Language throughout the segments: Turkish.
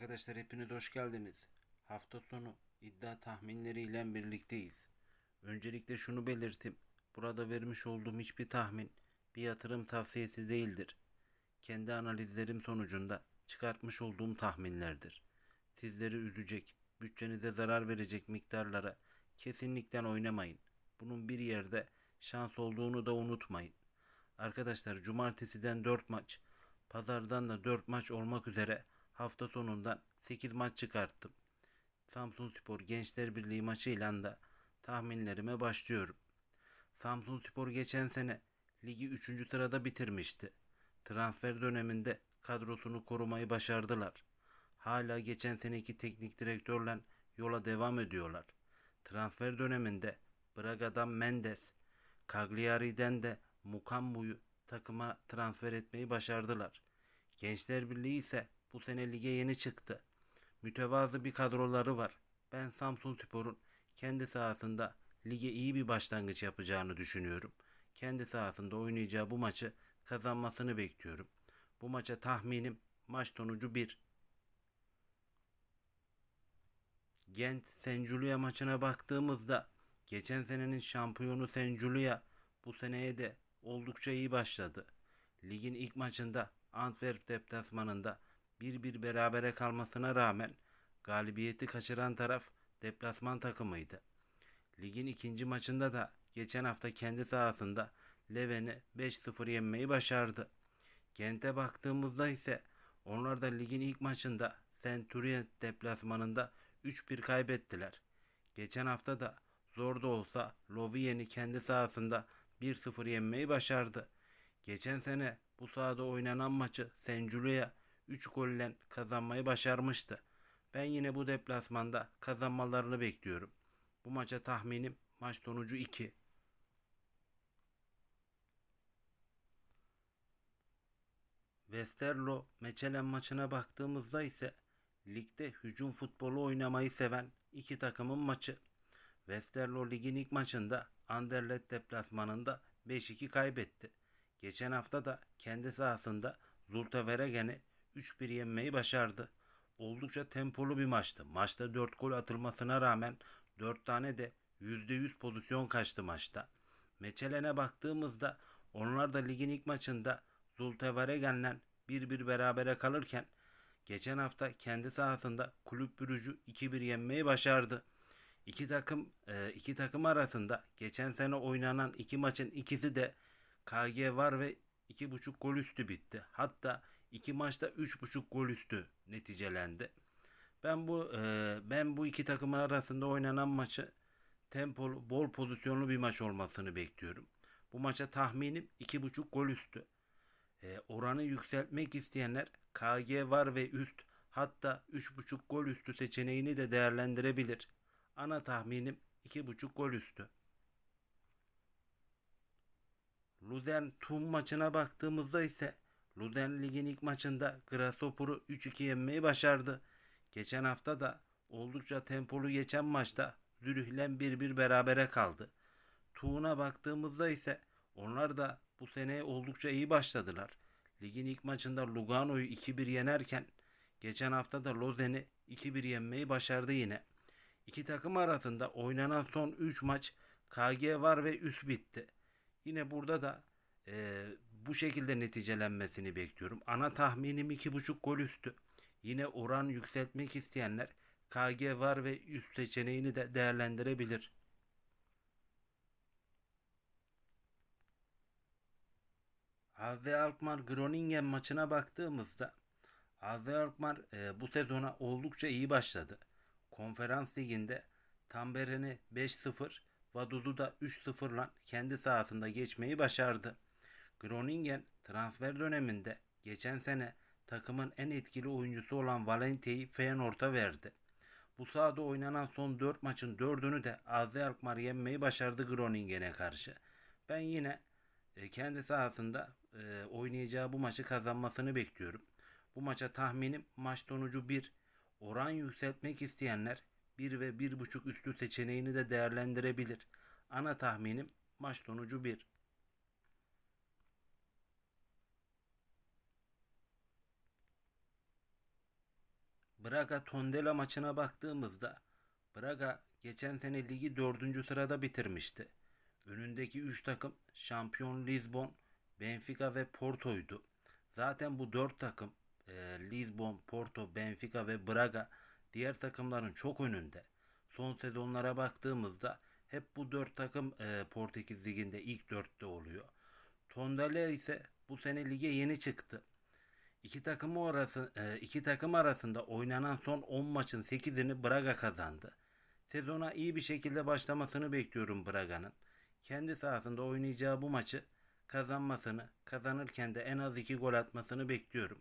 Arkadaşlar hepiniz hoş geldiniz. Hafta sonu iddia tahminleriyle birlikteyiz. Öncelikle şunu belirteyim. Burada vermiş olduğum hiçbir tahmin bir yatırım tavsiyesi değildir. Kendi analizlerim sonucunda çıkartmış olduğum tahminlerdir. Sizleri üzecek, bütçenize zarar verecek miktarlara kesinlikle oynamayın. Bunun bir yerde şans olduğunu da unutmayın. Arkadaşlar cumartesiden 4 maç, pazardan da 4 maç olmak üzere hafta sonundan 8 maç çıkarttım. Samsun Spor Gençler Birliği maçıyla da tahminlerime başlıyorum. Samsun Spor geçen sene ligi 3. sırada bitirmişti. Transfer döneminde kadrosunu korumayı başardılar. Hala geçen seneki teknik direktörle yola devam ediyorlar. Transfer döneminde Braga'dan Mendes, Cagliari'den de Mukambu'yu takıma transfer etmeyi başardılar. Gençler Birliği ise bu sene lige yeni çıktı. Mütevazı bir kadroları var. Ben Samsun Spor'un kendi sahasında lige iyi bir başlangıç yapacağını düşünüyorum. Kendi sahasında oynayacağı bu maçı kazanmasını bekliyorum. Bu maça tahminim maç sonucu 1. Gent Senculia maçına baktığımızda geçen senenin şampiyonu Senculia bu seneye de oldukça iyi başladı. Ligin ilk maçında Antwerp deplasmanında 1-1 berabere kalmasına rağmen galibiyeti kaçıran taraf deplasman takımıydı. Ligin ikinci maçında da geçen hafta kendi sahasında Leven'i 5-0 yenmeyi başardı. Gent'e baktığımızda ise onlar da ligin ilk maçında Centurion deplasmanında 3-1 kaybettiler. Geçen hafta da zor da olsa Lovien'i kendi sahasında 1-0 yenmeyi başardı. Geçen sene bu sahada oynanan maçı Senculia 3 golle kazanmayı başarmıştı. Ben yine bu deplasmanda kazanmalarını bekliyorum. Bu maça tahminim maç sonucu 2. Westerlo Meçelen maçına baktığımızda ise ligde hücum futbolu oynamayı seven iki takımın maçı. Westerlo ligin ilk maçında Anderlecht deplasmanında 5-2 kaybetti. Geçen hafta da kendi sahasında Zulte Veregen'i 3-1 yenmeyi başardı. Oldukça tempolu bir maçtı. Maçta 4 gol atılmasına rağmen 4 tane de %100 pozisyon kaçtı maçta. Meçelen'e baktığımızda onlar da ligin ilk maçında Zulte Veregen'le 1-1 berabere kalırken geçen hafta kendi sahasında Kulüp Brüj'ü 2-1 yenmeyi başardı. İki takım e, iki takım arasında geçen sene oynanan iki maçın ikisi de KG var ve 2.5 gol üstü bitti. Hatta iki maçta 3.5 gol üstü neticelendi. Ben bu e, ben bu iki takımın arasında oynanan maçı tempolu, bol pozisyonlu bir maç olmasını bekliyorum. Bu maça tahminim 2.5 gol üstü. E, oranı yükseltmek isteyenler KG var ve üst hatta 3.5 gol üstü seçeneğini de değerlendirebilir. Ana tahminim 2.5 gol üstü. Luzern Tum maçına baktığımızda ise Luzern ligin ilk maçında Grasshopper'u 3-2 yenmeyi başardı. Geçen hafta da oldukça tempolu geçen maçta Zürih'le 1-1 berabere kaldı. Tuğ'una baktığımızda ise onlar da bu sene oldukça iyi başladılar. Ligin ilk maçında Lugano'yu 2-1 yenerken geçen hafta da Lozen'i 2-1 yenmeyi başardı yine. İki takım arasında oynanan son 3 maç KG var ve üst bitti. Yine burada da e, bu şekilde neticelenmesini bekliyorum. Ana tahminim 2.5 gol üstü. Yine oran yükseltmek isteyenler KG var ve üst seçeneğini de değerlendirebilir. AZ Alkmaar Groningen maçına baktığımızda AZ Alkmaar e, bu sezona oldukça iyi başladı. Konferans liginde Tamberen'i 5-0, Vaduz'u da 3-0 ile kendi sahasında geçmeyi başardı. Groningen transfer döneminde geçen sene takımın en etkili oyuncusu olan Valente'yi Feyenoord'a verdi. Bu sahada oynanan son 4 maçın 4'ünü de AZ Alkmaar yenmeyi başardı Groningen'e karşı. Ben yine e, kendi sahasında e, oynayacağı bu maçı kazanmasını bekliyorum. Bu maça tahminim maç sonucu 1. Oran yükseltmek isteyenler 1 ve 1.5 üstü seçeneğini de değerlendirebilir. Ana tahminim maç sonucu 1. Braga Tondela maçına baktığımızda Braga geçen sene ligi 4. sırada bitirmişti. Önündeki 3 takım şampiyon Lisbon, Benfica ve Porto'ydu. Zaten bu 4 takım e, Lisbon, Porto, Benfica ve Braga diğer takımların çok önünde. Son sezonlara baktığımızda hep bu 4 takım e, Portekiz liginde ilk 4'te oluyor. Tondela ise bu sene lige yeni çıktı. İki takım arası e, iki takım arasında oynanan son 10 maçın 8'ini Braga kazandı. Sezona iyi bir şekilde başlamasını bekliyorum Braga'nın. Kendi sahasında oynayacağı bu maçı kazanmasını, kazanırken de en az 2 gol atmasını bekliyorum.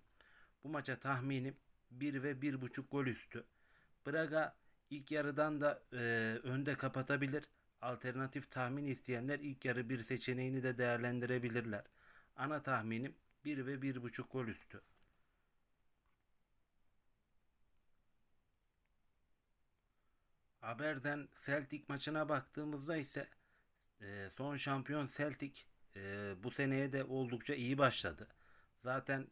Bu maça tahminim 1 ve 1.5 gol üstü. Braga ilk yarıdan da e, önde kapatabilir. Alternatif tahmin isteyenler ilk yarı bir seçeneğini de değerlendirebilirler. Ana tahminim 1 ve 1.5 gol üstü. Haberden Celtic maçına baktığımızda ise e, son şampiyon Celtic e, bu seneye de oldukça iyi başladı. Zaten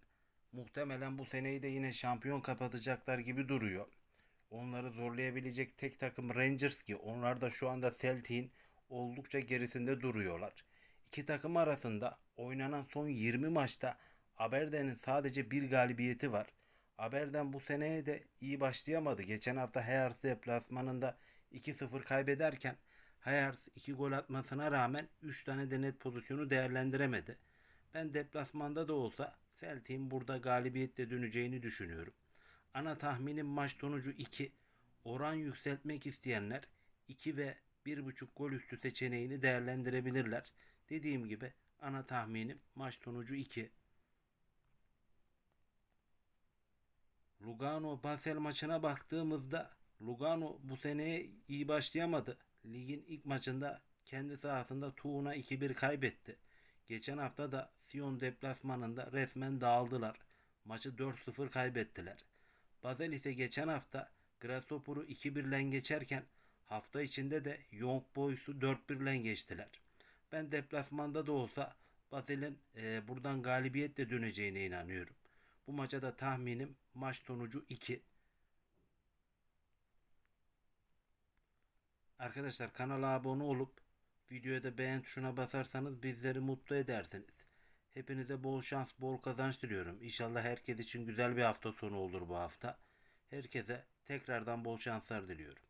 muhtemelen bu seneyi de yine şampiyon kapatacaklar gibi duruyor. Onları zorlayabilecek tek takım Rangers ki onlar da şu anda Celtic'in oldukça gerisinde duruyorlar. İki takım arasında oynanan son 20 maçta Aberdeen'in sadece bir galibiyeti var. Aberdeen bu seneye de iyi başlayamadı. Geçen hafta Hearts deplasmanında 2-0 kaybederken Hearts 2 gol atmasına rağmen 3 tane de net pozisyonu değerlendiremedi. Ben deplasmanda da olsa Celtic'in burada galibiyetle döneceğini düşünüyorum. Ana tahminim maç sonucu 2. Oran yükseltmek isteyenler 2 ve 1.5 gol üstü seçeneğini değerlendirebilirler. Dediğim gibi ana tahminim maç sonucu 2. Lugano Basel maçına baktığımızda Lugano bu seneye iyi başlayamadı. Ligin ilk maçında kendi sahasında Tuğun'a 2-1 kaybetti. Geçen hafta da Sion deplasmanında resmen dağıldılar. Maçı 4-0 kaybettiler. Basel ise geçen hafta Grasshopper'u 2-1 ile geçerken hafta içinde de Young Boys'u 4-1 ile geçtiler. Ben deplasmanda da olsa Basel'in e, buradan galibiyetle döneceğine inanıyorum. Bu maça da tahminim maç sonucu 2. Arkadaşlar kanala abone olup videoya da beğen tuşuna basarsanız bizleri mutlu edersiniz. Hepinize bol şans, bol kazanç diliyorum. İnşallah herkes için güzel bir hafta sonu olur bu hafta. Herkese tekrardan bol şanslar diliyorum.